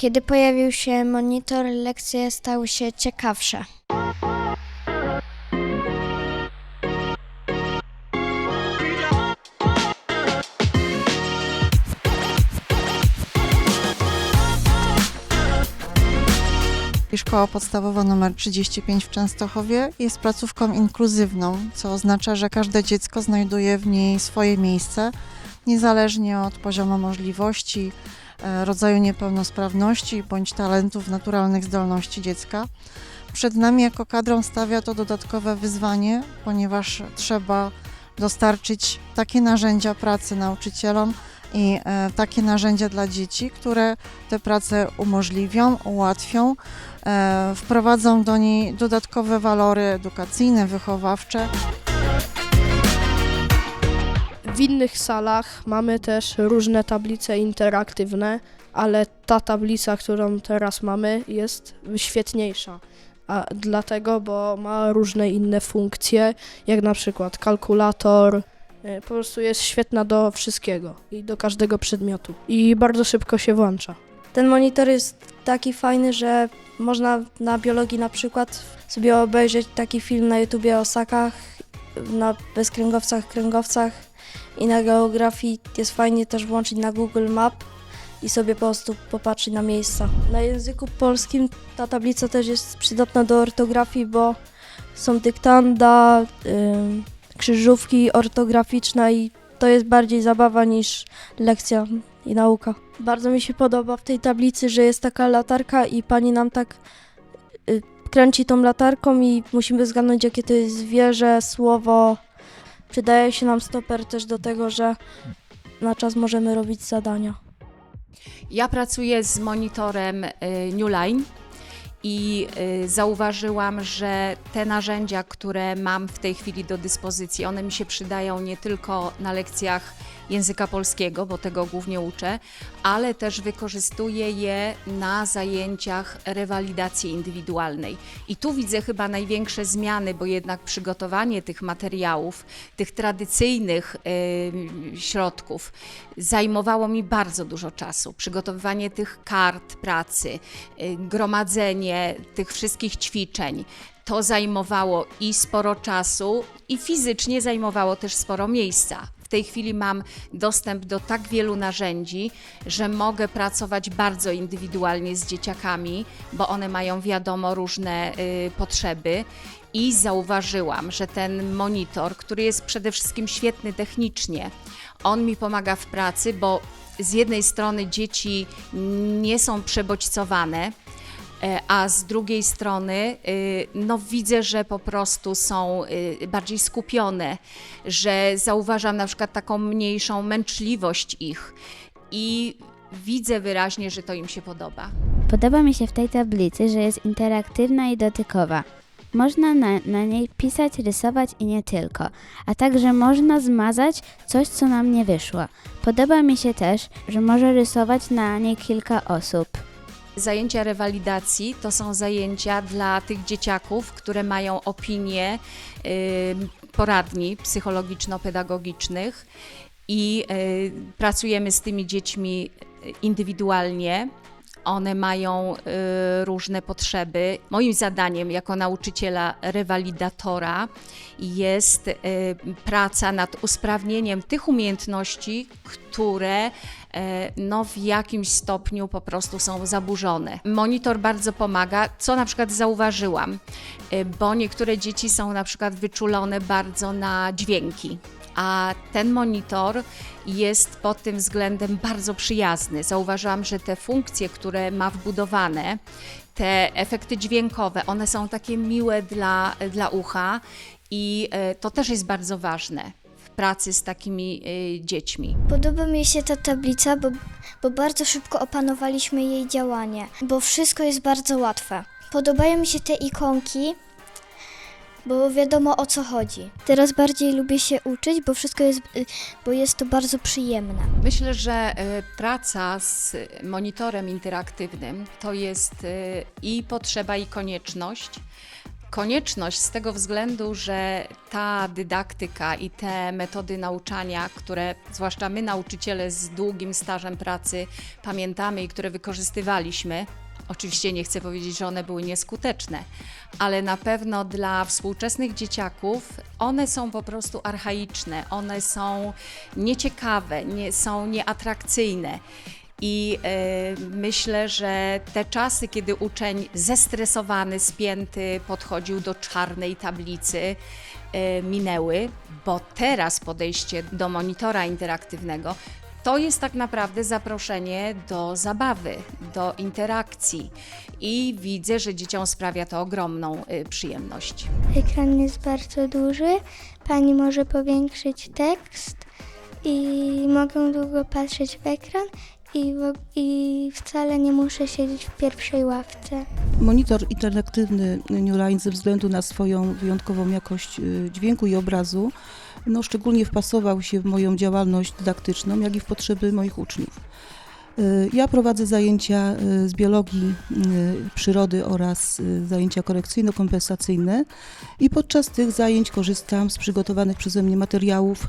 Kiedy pojawił się monitor, lekcje stały się ciekawsze. Szkoła podstawowa nr 35 w Częstochowie jest placówką inkluzywną, co oznacza, że każde dziecko znajduje w niej swoje miejsce, niezależnie od poziomu możliwości, rodzaju niepełnosprawności bądź talentów, naturalnych zdolności dziecka. Przed nami jako kadrą stawia to dodatkowe wyzwanie, ponieważ trzeba dostarczyć takie narzędzia pracy nauczycielom i e, takie narzędzia dla dzieci, które te prace umożliwią, ułatwią, e, wprowadzą do niej dodatkowe walory edukacyjne, wychowawcze. W innych salach mamy też różne tablice interaktywne, ale ta tablica, którą teraz mamy, jest świetniejsza. A dlatego, bo ma różne inne funkcje, jak na przykład kalkulator. y, Po prostu jest świetna do wszystkiego i do każdego przedmiotu. I bardzo szybko się włącza. Ten monitor jest taki fajny, że można na biologii na przykład sobie obejrzeć taki film na YouTubie o sakach, na bezkręgowcach, kręgowcach i na geografii jest fajnie też włączyć na Google Map i sobie po prostu popatrzeć na miejsca. Na języku polskim ta tablica też jest przydatna do ortografii, bo są dyktanda, ym, krzyżówki ortograficzne i to jest bardziej zabawa niż lekcja i nauka. Bardzo mi się podoba w tej tablicy, że jest taka latarka i pani nam tak y, kręci tą latarką i musimy zgadnąć, jakie to jest zwierzę, słowo. Przydaje się nam stoper też do tego, że na czas możemy robić zadania. Ja pracuję z monitorem y, Newline i y, zauważyłam, że te narzędzia, które mam w tej chwili do dyspozycji, one mi się przydają nie tylko na lekcjach języka polskiego, bo tego głównie uczę, ale też wykorzystuję je na zajęciach rewalidacji indywidualnej. I tu widzę chyba największe zmiany, bo jednak przygotowanie tych materiałów, tych tradycyjnych y, środków, zajmowało mi bardzo dużo czasu. Przygotowywanie tych kart pracy, y, gromadzenie tych wszystkich ćwiczeń. To zajmowało i sporo czasu, i fizycznie zajmowało też sporo miejsca. Tej chwili mam dostęp do tak wielu narzędzi, że mogę pracować bardzo indywidualnie z dzieciakami, bo one mają wiadomo różne y, potrzeby. I zauważyłam, że ten monitor, który jest przede wszystkim świetny technicznie, on mi pomaga w pracy, bo z jednej strony dzieci nie są przebodźcowane, a z drugiej strony y, no, widzę, że po prostu są y, bardziej skupione, że zauważam na przykład taką mniejszą męczliwość ich i widzę wyraźnie, że to im się podoba. Podoba mi się w tej tablicy, że jest interaktywna i dotykowa. Można na, na niej pisać, rysować i nie tylko, a także można zmazać coś, co nam nie wyszło. Podoba mi się też, że może rysować na niej kilka osób. Zajęcia rewalidacji to są zajęcia dla tych dzieciaków, które mają opinie y, poradni psychologiczno-pedagogicznych i y, pracujemy z tymi dziećmi indywidualnie. One mają y, różne potrzeby. Moim zadaniem jako nauczyciela rewalidatora jest y, praca nad usprawnieniem tych umiejętności, które e, no, w jakimś stopniu po prostu są zaburzone. Monitor bardzo pomaga, co na przykład zauważyłam, e, bo niektóre dzieci są na przykład wyczulone bardzo na dźwięki. A ten monitor jest pod tym względem bardzo przyjazny. Zauważyłam, że te funkcje, które ma wbudowane, te efekty dźwiękowe, one są takie miłe dla, dla ucha i e, to też jest bardzo ważne w pracy z takimi e, dziećmi. Podoba mi się ta tablica, bo, bo bardzo szybko opanowaliśmy jej działanie, bo wszystko jest bardzo łatwe. Podobają mi się te ikonki, bo wiadomo o co chodzi. Teraz bardziej lubię się uczyć, bo wszystko jest, y, bo jest to bardzo przyjemne. Myślę, że e, praca z monitorem interaktywnym to jest e, i potrzeba, i konieczność, Konieczność z tego względu, że ta dydaktyka i te metody nauczania, które zwłaszcza my, nauczyciele z długim stażem pracy, pamiętamy i które wykorzystywaliśmy, oczywiście nie chcę powiedzieć, że one były nieskuteczne, ale na pewno dla współczesnych dzieciaków one są po prostu archaiczne, one są nieciekawe, nie, są nieatrakcyjne. I e, myślę, że te czasy, kiedy uczeń zestresowany, spięty podchodził do czarnej tablicy, e, minęły, bo teraz podejście do monitora interaktywnego to jest tak naprawdę zaproszenie do zabawy, do interakcji. I widzę, że dzieciom sprawia to ogromną e, przyjemność. Ekran jest bardzo duży, pani może powiększyć tekst i mogę długo patrzeć w ekran i, w, i wcale nie muszę siedzieć w pierwszej ławce. Monitor interaktywny New Line ze względu na swoją wyjątkową jakość y, dźwięku i obrazu no, szczególnie wpasował się w moją działalność dydaktyczną, jak i w potrzeby moich uczniów. Y, Ja prowadzę zajęcia y, z biologii y, przyrody oraz zajęcia korekcyjno-kompensacyjne i podczas tych zajęć korzystam z przygotowanych przeze mnie materiałów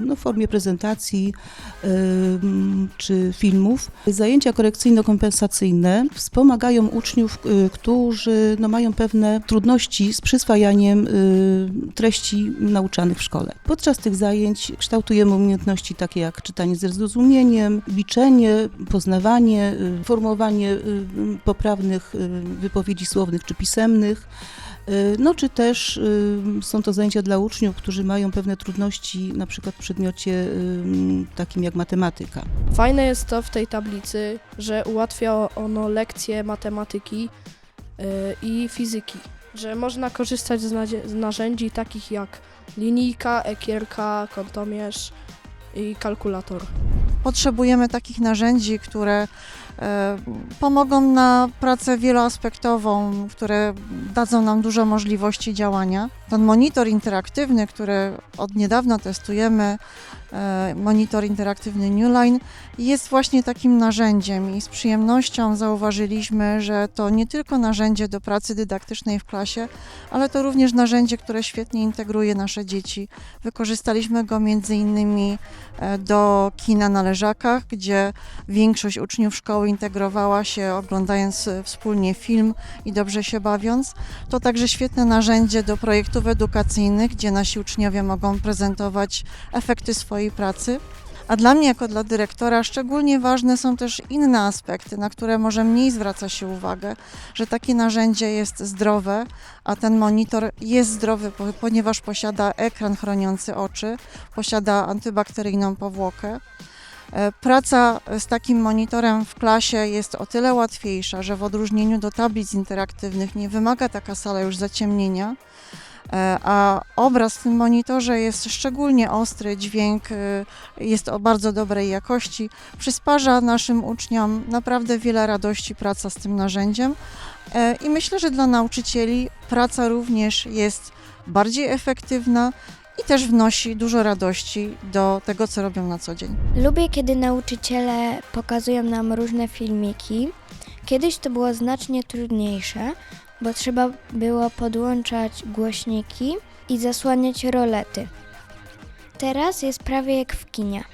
no, w formie prezentacji czy filmów. Zajęcia korekcyjno-kompensacyjne wspomagają uczniów, którzy no, mają pewne trudności z przyswajaniem treści nauczanych w szkole. Podczas tych zajęć kształtujemy umiejętności takie jak czytanie ze zrozumieniem, liczenie, poznawanie, y, formowanie y, poprawnych y, wypowiedzi słownych czy pisemnych. No czy też są to zajęcia dla uczniów, którzy mają pewne trudności na przykład w przedmiocie takim jak matematyka. Fajne jest to w tej tablicy, że ułatwia ono lekcje matematyki i fizyki, że można korzystać z narzędzi takich jak linijka, ekierka, kątomierz i kalkulator. Potrzebujemy takich narzędzi, które e, pomogą na pracę wieloaspektową, które dadzą nam dużo możliwości działania. Ten monitor interaktywny, który od niedawna testujemy, e, monitor interaktywny Newline, jest właśnie takim narzędziem i z przyjemnością zauważyliśmy, że to nie tylko narzędzie do pracy dydaktycznej w klasie, ale to również narzędzie, które świetnie integruje nasze dzieci. Wykorzystaliśmy go między innymi e, do kina na leżakach, gdzie większość uczniów szkoły integrowała się oglądając e, wspólnie film i dobrze się bawiąc. To także świetne narzędzie do projektów edukacyjnych, gdzie nasi uczniowie mogą prezentować efekty swojej pracy. A dla mnie, jako dla dyrektora, szczególnie ważne są też inne aspekty, na które może mniej zwraca się uwagę, że takie narzędzie jest zdrowe, a ten monitor jest zdrowy, po- ponieważ posiada ekran chroniący oczy, posiada antybakteryjną powłokę. E, Praca z takim monitorem w klasie jest o tyle łatwiejsza, że w odróżnieniu do tablic interaktywnych nie wymaga taka sala już zaciemnienia, e, a obraz w tym monitorze jest szczególnie ostry, dźwięk e, jest o bardzo dobrej jakości. Przysparza naszym uczniom naprawdę wiele radości praca z tym narzędziem i myślę, że dla nauczycieli praca również jest bardziej efektywna też wnosi dużo radości do tego, co robią na co dzień. Lubię, kiedy nauczyciele pokazują nam różne filmiki. Kiedyś to było znacznie trudniejsze, bo trzeba było podłączać głośniki i zasłaniać rolety. Teraz jest prawie jak w kinie.